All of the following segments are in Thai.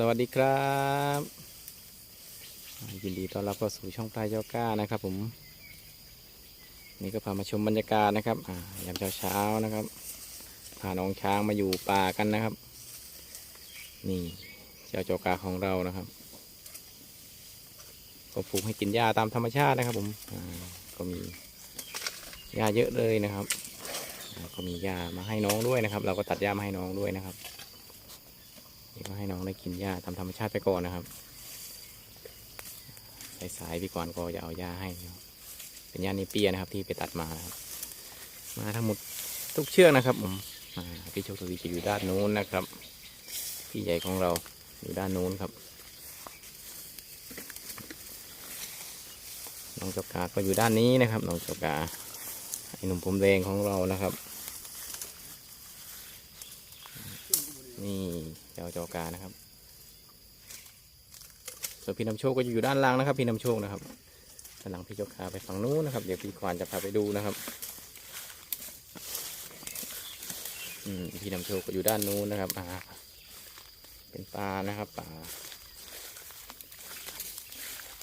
สวัสดีครับ ยินดีต้อนรับเข้าสู่ช่องพลายเจ้าก้านะครับผม นี่ก็พามาชมบรรยากาศนะครับยามเช้าๆนะครับพาน้องช้างมาอยู่ป่ากันนะครับ นี่เจ้าเจ้ากาของเรานะครับ ก็ปลูกให้กินหญ้าตามธรรมชาตินะครับ ผมก็มีหญ้าเยอะเลยนะครับก็มีหญ้ามาให้น้องด้วยนะครับ เราก็ตัดหญ้ามาให้น้องด้วยนะครับ นี่ก็ให้น้องได้กินหญ้าตามธรรมชาติไปก่อนนะครับสายๆพี่ก่อนก็จะเอาหญ้าให้เป็นหญ้านิเปียนะครับที่ไปตัดมานะครับ มาทั้งหมดทุกเชือกนะครับผมพี่โชคทวีจะอยู่ด้านนู้นนะครับ พี่ใหญ่ของเราอยู่ด้านนู้นครับ น้องจกกาก็อยู่ด้านนี้นะครับ น้องจกกาไอหนุ่มผมแดงของเรานะครับ นี่ จ้าจอกานะครับ ส่วนพี่นำโชคก็จะอยู่ด้านล่างนะครับ พี่นำโชคนะครับด้านหลังพี่จอกาไปฝั่งนู้นนะครับ เดี๋ยวพี่ควานจะพาไปดูนะครับอืมพี่นำโชคก็อยู่ด้านนู้นนะครับอ่าเป็นปลานะครับปลา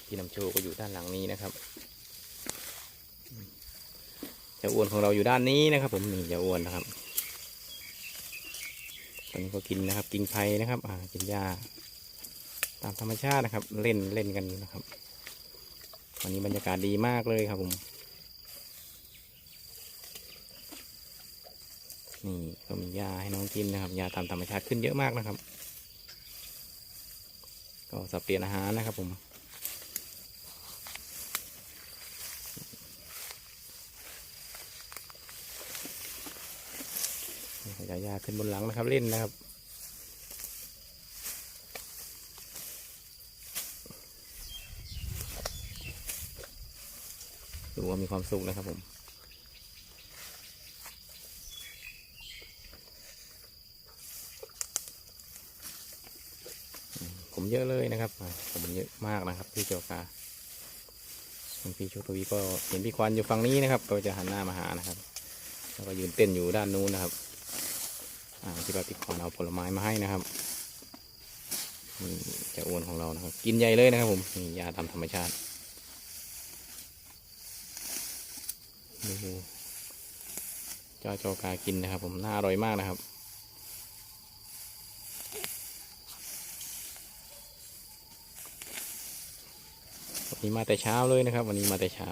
พี่นำโชคก็อยู่ด้านหลังนี้นะครับเจ้าอ้วนของเราอยู่ด้านนี้นะครับ ผมนี่เจ้าอ้วนนะครับ ตอนนี้ก็กินนะครับ กินไผ่นะครับ อ่า กินหญ้า ตามธรรมชาตินะครับ เล่นเล่นกันนะครับ วันนี้บรรยากาศดีมากเลยครับผม นี่ก็มีหญ้าให้น้องกินนะครับ หญ้าตามธรรมชาติขึ้นเยอะมากนะครับ ก็สับเปลี่ยนอาหารนะครับผม ยายาขึ้นบนหลังนะครับ เล่นนะครับ ดูว่ามีความสุขนะครับผมผมเยอะเลยนะครับ ผมเยอะมากนะครับพี่เจ้ากาส่วนพี่ชคทวีก็เห็นพี่ควันอยู่ฝั่งนี้นะครับ ก็จะหันหน้ามาหานะครับ แล้วก็ยืนเต้นอยู่ด้านนู้นนะครับ ที่ว่าพี่ควันเอาผลไม้มาให้นะครับนี่จะอ้วนของเรานะครับ กินใหญ่เลยนะครับผมนี่ยาตามธรรมชาติดูเจ้าโจกากินนะครับ ผมน่าอร่อยมากนะครับวันนี้มาแต่เช้าเลยนะครับ วันนี้มาแต่เช้า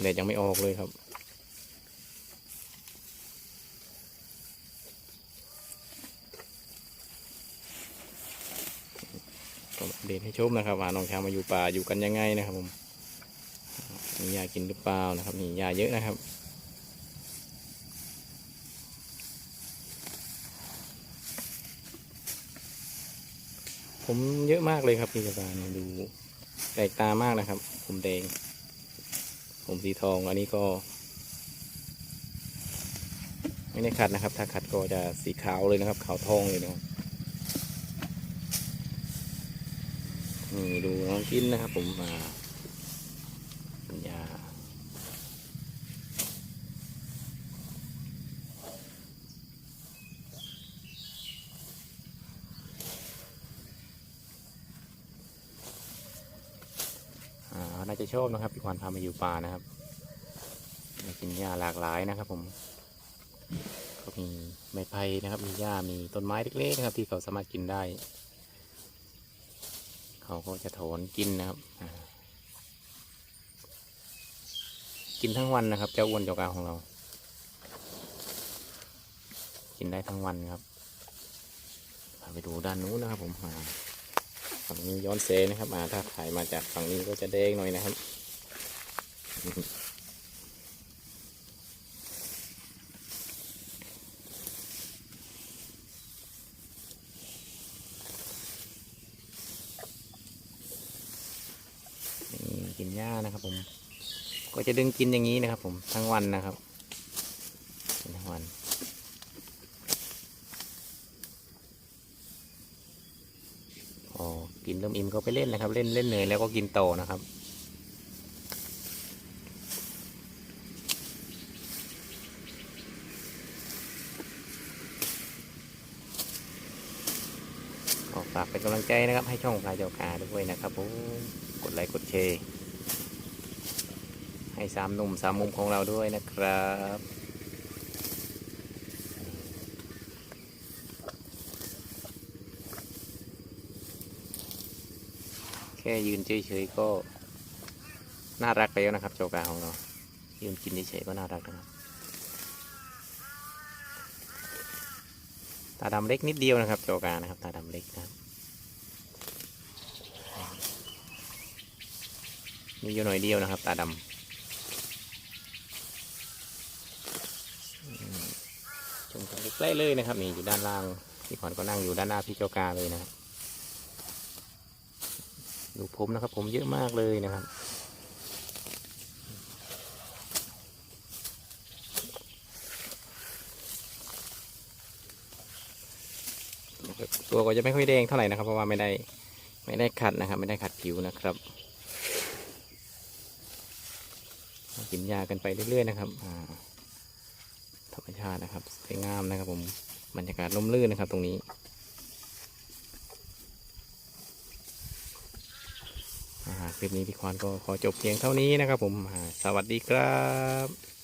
แดดยังไม่ออกเลยครับ อัปเดตให้ชมนะครับว่าน้องช้างมาอยู่ป่าอยู่กันยังไงนะครับผมมียากินหรือเปล่านะครับมียาเยอะนะครับผมเยอะมากเลยครับพี่กระตาเนี่ยดูแปลกตามากนะครับ ผมแดง ผมสีทองอันนี้ก็ ไม่ได้ขัดนะครับ ถ้าขัดก็จะสีขาวเลยนะครับ ขาวทองเลยนะครับ นี่ดูน้องกินนะครับ ผมมาป็นยาน่าจะชอบนะครับพี่ควานพามาอยู่ป่านะครับมากินหญ้าหลากหลายนะครับ ผมก็มีไม้ไผ่นะครับ มีหญ้ามีต้นไม้เล็กๆนะครับ ที่เขาสามารถกินได้ เขาก็จะถอนกินนะครับกินทั้งวันนะครับ เจ้าอ้วนเจ้ากาของเรา กินได้ทั้งวันครับพาไปดูด้านนู้นนะครับ ผมอ่าฝั่งนี้ย้อนเซนะครับอ่าถ้าถ่ายมาจากฝั่งนี้ก็จะแดงหน่อยนะครับ นี่กินหญ้านะครับ ผม ก็จะดึงกินอย่างนี้นะครับ ผมทั้งวันนะครับทั้งวันพอกินเริ่มอิ่มก็ไปเล่นนะครับ เล่นเล่นเหนื่อยแล้วก็กินต่อนะครับก็ฝากเป็นกำลังใจนะครับให้ช่องพลายเจ้ากาด้วยนะครับผมกดไลค์กดแชร์ ให้สามหนุ่มสามมุมของเราด้วยนะครับแค่ยืนเฉยๆก็ น่ารักแล้วนะครับโจกาของเรายืนกินเฉยๆก็น่ารักนะครับตาดำเล็กนิดเดียวนะครับโจกานะครับตาดำเล็กนะครับมีอยู่หน่อยเดียวนะครับ ตาดำอืมชมกัน ใกล้เลยนะครับนี่อยู่ด้านล่างพี่ขวัญก็นั่งอยู่ด้านหน้าพี่โจกาเลยนะครับดูผมนะครับ ผมเยอะมากเลยนะครับตัวก็จะไม่ค่อยแดงเท่าไหร่นะครับ เพราะว่าไม่ได้ไม่ได้ขัดนะครับ ไม่ได้ขัดผิวนะครับกินยากันไปเรื่อยๆนะครับอ่า ธรรมชาตินะครับสวยงามนะครับผมบรรยากาศร่มรื่นนะครับตรงนี้คลิปนี้พี่ควานก็ขอจบเพียงเท่านี้นะครับผมสวัสดีครับ